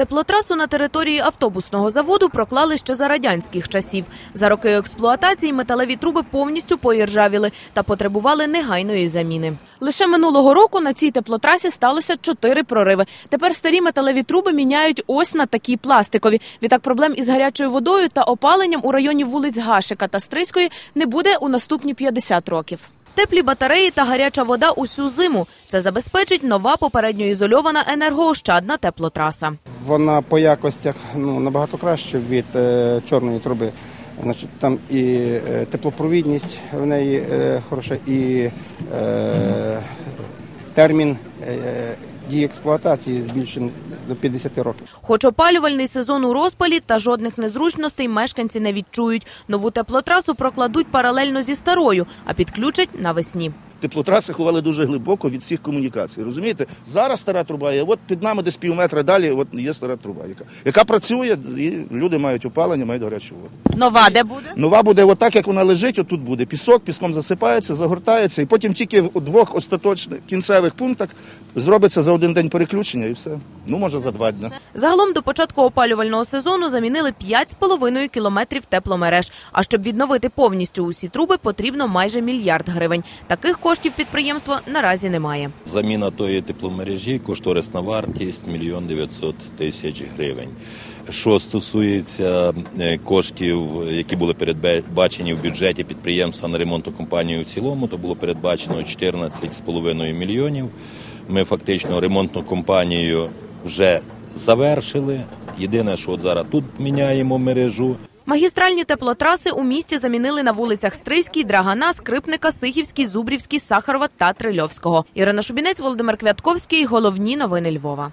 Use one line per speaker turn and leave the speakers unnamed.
Теплотрасу на території автобусного заводу проклали ще за радянських часів. За роки експлуатації металеві труби повністю поіржавіли та потребували негайної заміни. Лише минулого року на цій теплотрасі сталося чотири прориви. Тепер старі металеві труби міняють ось на такі пластикові. Відтак проблем із гарячою водою та опаленням у районі вулиць Гашика та Стрийської не буде у наступні 50 років. Теплі батареї та гаряча вода усю зиму. Це забезпечить нова попередньо ізольована енергоощадна теплотраса.
Вона по якостях ну, набагато краще від е, чорної труби. Значить, там і е, теплопровідність в неї е, хороша, і е, термін е, дії експлуатації збільшені до 50 років.
Хоч опалювальний сезон у розпалі та жодних незручностей мешканці не відчують. Нову теплотрасу прокладуть паралельно зі старою, а підключать навесні.
Теплотраси ховали дуже глибоко від всіх комунікацій. Розумієте? Зараз стара труба є. От під нами десь пів метра далі от є стара труба, яка, яка працює, і люди мають опалення, мають гарячу воду.
Нова де буде?
Нова буде отак, як вона лежить, отут буде пісок, піском засипається, загортається, і потім тільки в двох остаточних кінцевих пунктах зробиться за один день переключення і все. Ну, може, за два дні.
Загалом до початку опалювального сезону замінили 5,5 кілометрів тепломереж. А щоб відновити повністю усі труби, потрібно майже мільярд гривень. Таких коштів підприємство наразі немає.
Заміна тої тепломережі, кошторисна вартість мільйон 900 тисяч гривень. Що стосується е, коштів, які були передбачені в бюджеті підприємства на ремонтну компанію в цілому, то було передбачено 14,5 мільйонів. Ми фактично ремонтну компанію вже завершили. Єдине, що от зараз тут міняємо мережу.
Магістральні теплотраси у місті замінили на вулицях Стрийській, Драгана, Скрипника, Сихівській, Зубрівській, Сахарова та Трильовського. Ірина Шубінець, Володимир Квятковський. Головні новини Львова.